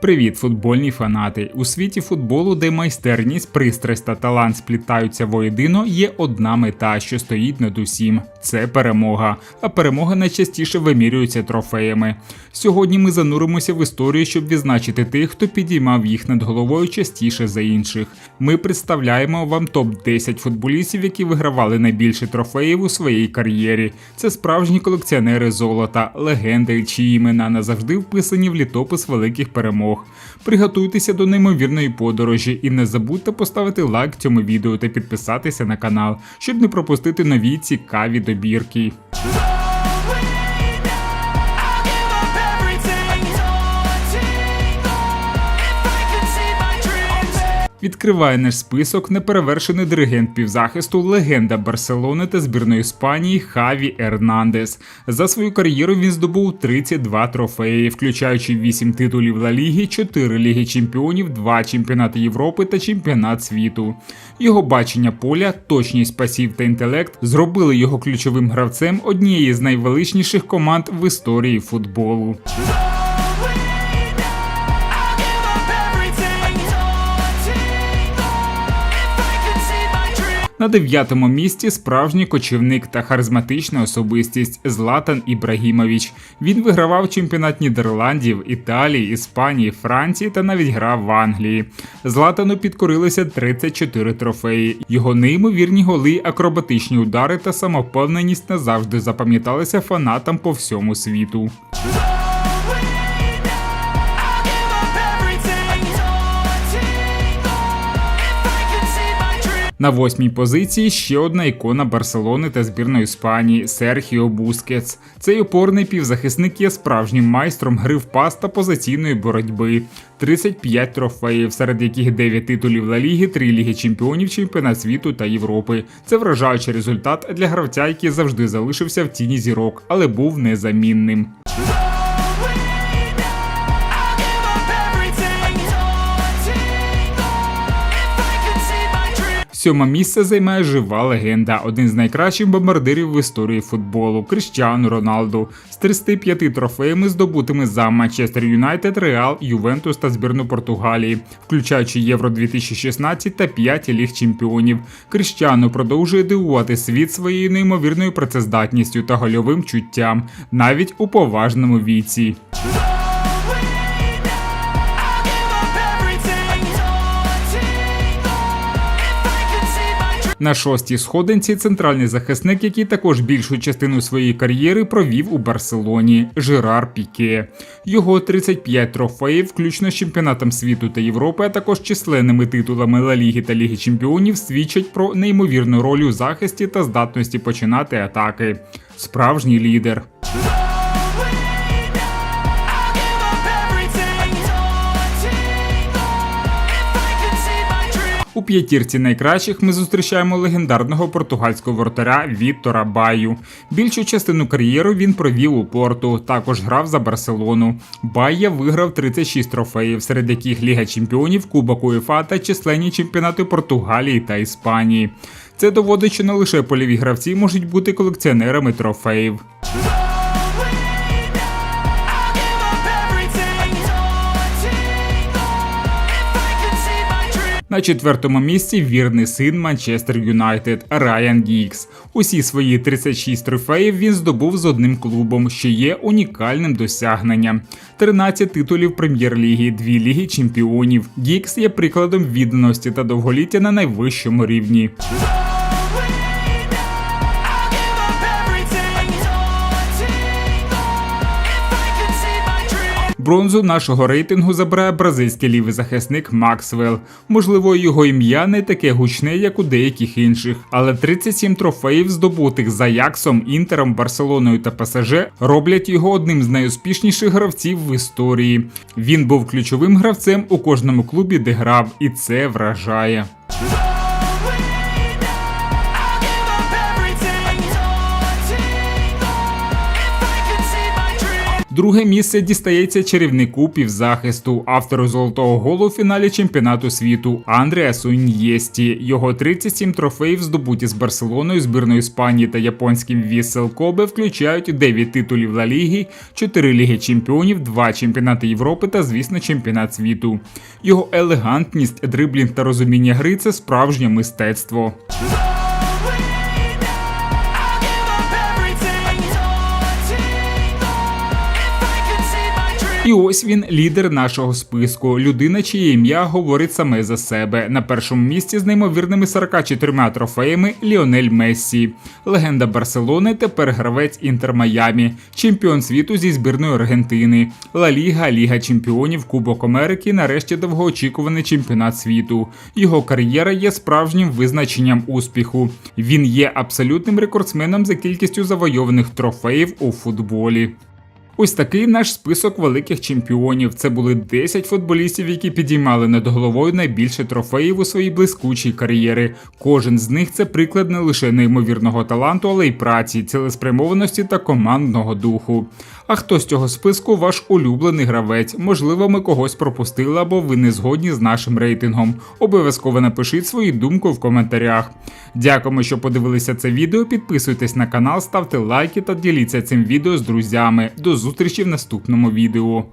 Привіт, футбольні фанати! У світі футболу, де майстерність, пристрасть та талант сплітаються воєдино, є одна мета, що стоїть над усім це перемога. А перемога найчастіше вимірюється трофеями. Сьогодні ми зануримося в історію, щоб відзначити тих, хто підіймав їх над головою частіше за інших. Ми представляємо вам топ 10 футболістів, які вигравали найбільше трофеїв у своїй кар'єрі. Це справжні колекціонери золота, легенди, чиї імена назавжди вписані в літопис великих перемог. Приготуйтеся до неймовірної подорожі і не забудьте поставити лайк цьому відео та підписатися на канал, щоб не пропустити нові цікаві добірки. Відкриває наш список неперевершений диригент півзахисту, легенда Барселони та збірної Іспанії Хаві Ернандес. За свою кар'єру він здобув 32 трофеї, включаючи 8 титулів Ла Ліги, 4 Ліги Чемпіонів, 2 чемпіонати Європи та чемпіонат світу. Його бачення поля, точність пасів та інтелект зробили його ключовим гравцем однієї з найвеличніших команд в історії футболу. На дев'ятому місці справжній кочівник та харизматична особистість Златан Ібрагімович. Він вигравав чемпіонат Нідерландів, Італії, Іспанії, Франції та навіть грав в Англії. Златану підкорилися 34 трофеї. Його неймовірні голи, акробатичні удари та самовпевненість назавжди запам'яталися фанатам по всьому світу. На восьмій позиції ще одна ікона Барселони та збірної Іспанії Серхіо Бускетс. Цей опорний півзахисник є справжнім майстром гри в пас та позиційної боротьби. 35 трофеїв, серед яких 9 титулів Ла Ліги, 3 Ліги Чемпіонів, Чемпіонат світу та Європи. Це вражаючий результат для гравця, який завжди залишився в тіні зірок, але був незамінним. Сьоме місце займає жива легенда, один з найкращих бомбардирів в історії футболу Кріштіану Роналду з 35 трофеями, здобутими за Манчестер Юнайтед, Реал, Ювентус та збірну Португалії, включаючи Євро 2016 та 5 ліг чемпіонів. Кріштіану продовжує дивувати світ своєю неймовірною працездатністю та гольовим чуттям, навіть у поважному віці. На шостій сходинці центральний захисник, який також більшу частину своєї кар'єри провів у Барселоні Жерар Піке. Його 35 трофеїв, включно з чемпіонатом світу та Європи, а також численними титулами Ла Ліги та Ліги Чемпіонів, свідчать про неймовірну роль у захисті та здатності починати атаки. Справжній лідер. У п'ятірці найкращих ми зустрічаємо легендарного португальського воротаря Віктора Баю. Більшу частину кар'єри він провів у порту. Також грав за Барселону. Байя виграв 36 трофеїв, серед яких Ліга Чемпіонів, Кубок УЄФА та численні чемпіонати Португалії та Іспанії. Це доводить, що не лише польові гравці можуть бути колекціонерами трофеїв. На четвертому місці вірний син Манчестер Юнайтед Райан Гікс. Усі свої 36 трофеїв він здобув з одним клубом, що є унікальним досягненням. 13 титулів прем'єр-ліги, дві ліги чемпіонів. Гікс є прикладом відданості та довголіття на найвищому рівні. Бронзу нашого рейтингу забирає бразильський лівий захисник Максвелл. Можливо, його ім'я не таке гучне, як у деяких інших, але 37 трофеїв, здобутих за Яксом, Інтером, Барселоною та ПСЖ, роблять його одним з найуспішніших гравців в історії. Він був ключовим гравцем у кожному клубі, де грав, і це вражає. Друге місце дістається чарівнику півзахисту, автору золотого голу у фіналі чемпіонату світу Андреасу Ін'єсті. Його 37 трофеїв, здобуті з Барселоною, збірною Іспанії та японським Віссел Кобе, включають 9 титулів Ла Ліги, 4 Ліги Чемпіонів, 2 чемпіонати Європи та, звісно, чемпіонат світу. Його елегантність, дриблінг та розуміння гри це справжнє мистецтво. І ось він, лідер нашого списку. Людина, чиє ім'я говорить саме за себе. На першому місці з неймовірними 44 трофеями Ліонель Мессі, легенда Барселони, тепер гравець Інтер Майамі, чемпіон світу зі збірної Аргентини, Ла Ліга, Ліга Чемпіонів, Кубок Америки, нарешті довгоочікуваний чемпіонат світу. Його кар'єра є справжнім визначенням успіху. Він є абсолютним рекордсменом за кількістю завойованих трофеїв у футболі. Ось такий наш список великих чемпіонів. Це були 10 футболістів, які підіймали над головою найбільше трофеїв у своїй блискучій кар'єри. Кожен з них це приклад не лише неймовірного таланту, але й праці, цілеспрямованості та командного духу. А хто з цього списку ваш улюблений гравець? Можливо, ми когось пропустили або ви не згодні з нашим рейтингом. Обов'язково напишіть свою думку в коментарях. Дякуємо, що подивилися це відео. Підписуйтесь на канал, ставте лайки та діліться цим відео з друзями. До зустрічі в наступному відео.